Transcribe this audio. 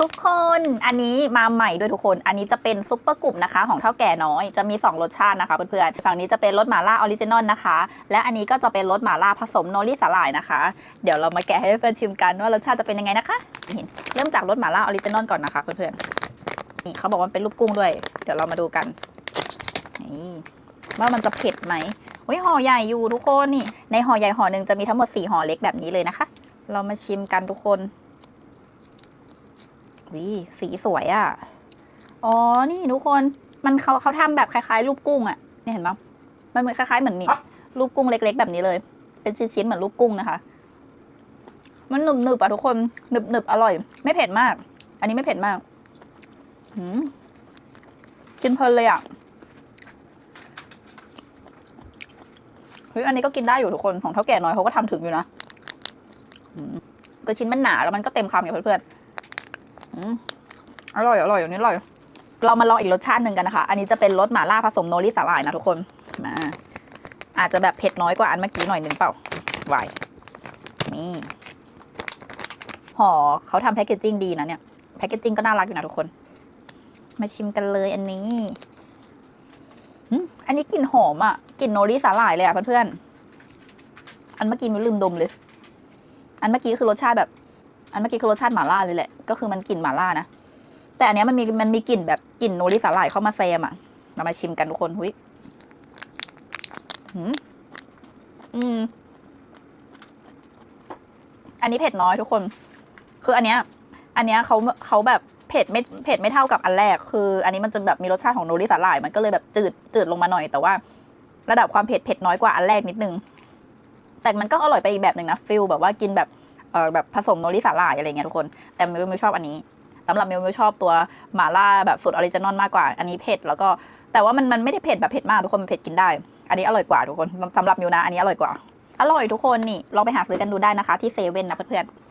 ทุกคนอันนี้มาใหม่ด้วยทุกคน อันนี้จะเป็นซุปเปอร์กลุ่มนะคะ ของเท่าแก่น้อยจะมี 2 รสชาตินะคะเพื่อนๆฝั่งนี้จะเป็นรสหม่าล่าออริจินอลนะคะ และอันนี้ก็จะเป็นรสหม่าล่าผสมโนริสาหร่ายนะคะ เดี๋ยวเรามาแกะให้เพื่อนๆชิมกันว่ารสชาติจะเป็นยังไงนะคะเริ่มจากรสหม่าล่าออริจินอลก่อนนะคะเพื่อนๆนี่เขาบอกว่าเป็นรูปกุ้งด้วย เดี๋ยวเรามาดูกันนี่ว่ามันจะเผ็ดไหมโอ้ยห่อใหญ่อยู่ทุกคนนี่ในห่อใหญ่ห่อหนึ่งจะมีทั้งหมด4ห่อเล็กแบบนี้เลยนะคะ เรามาชิมกันทุกคน วิสีสวยอะ่ะ อ๋อ นี่ทุกคน มันเขาเขาทำแบบคล้ายๆ รูปกุ้งอะ่ะ เนี่ยเห็นปะมันเหมือนคล้ายๆเหมือนนี่รูปกุ้งเล็ก ๆ แบบนี้เลย เป็นชิ้นๆเหมือนรูปกุ้งนะคะ มันหนึบๆอะทุกคน หนึบๆ อร่อย ไม่เผ็ดมาก อันนี้ไม่เผ็ดมากหืมกินเพลินเลยอะ เฮ้ย อันนี้ก็กินได้อยู่ทุกคน ของเท่าแก่น้อยเขาก็ทำถึงอยู่นะอืมก็ชิ้นมันหนาแล้วมันก็เต็มคำอยู่เพื่อนๆ อร่อยอร่อยอันนี้อร่อย เรามาลองอีกรสชาติหนึ่งกันนะคะ อันนี้จะเป็นรสหม่าล่าผสมโนริสาหร่ายนะทุกคนมาอาจจะแบบเผ็ดน้อยกว่าอันเมื่อกี้หน่อยหนึ่งเปล่าไหวนี่ห่อเขาทำแพคเกจจิ้งดีนะเนี่ยแพคเกจจิ้งก็น่ารักอยู่นะทุกคน มาชิมกันเลยอันนี้อันนี้กลิ่นหอมอะกลิ่นโนริสาหร่ายเลยอะเพื่อนๆอันเมื่อกี้มิวลืมดมเลย อันเมื่อกี้คือรสชาติแบบ อันเมื่อกี้คือรสชาติหม่าล่าเลยแหละ ก็คือมันกลิ่นหม่าล่านะ แต่อันเนี้ยมันมีมันมีกลิ่นแบบกลิ่นโนริสาหร่ายเข้ามาแซมอะ เรามาชิมกันทุกคนหุยหืมอืม อันนี้เผ็ดน้อยทุกคน คืออันเนี้ย อันเนี้ยเขาเขาแบบเผ็ดไม่เผ็ดไม่เท่ากับอันแรก คือ อันนี้มันจะแบบมีรสชาติของโนริสาหร่าย มันก็เลยแบบจืดจืดลงมาหน่อย แต่ว่า ระดับความเผ็ดเผ็ดน้อยกว่าอันแรกนิดนึง แต่มันก็อร่อยไปอีกแบบหนึ่งนะฟิลแบบว่ากินแบบ เออแบบผสมโนริสาหร่ายอะไรเงี้ยทุกคน แต่มิวมิวชอบอันนี้สำหรับมิวมิวชอบตัวหม่าล่าแบบสูตรออริจินอลมากกว่า อันนี้เผ็ดแล้วก็แต่ว่ามันมันไม่ได้เผ็ดแบบเผ็ดมากทุกคนมันเผ็ดกินได้ อันนี้อร่อยกว่าทุกคนสำหรับมิวนะอันนี้อร่อยกว่า อร่อยทุกคนนี่ลองไปหาซื้อกันดูได้นะคะ ที่เซเว่นนะเพื่อนๆ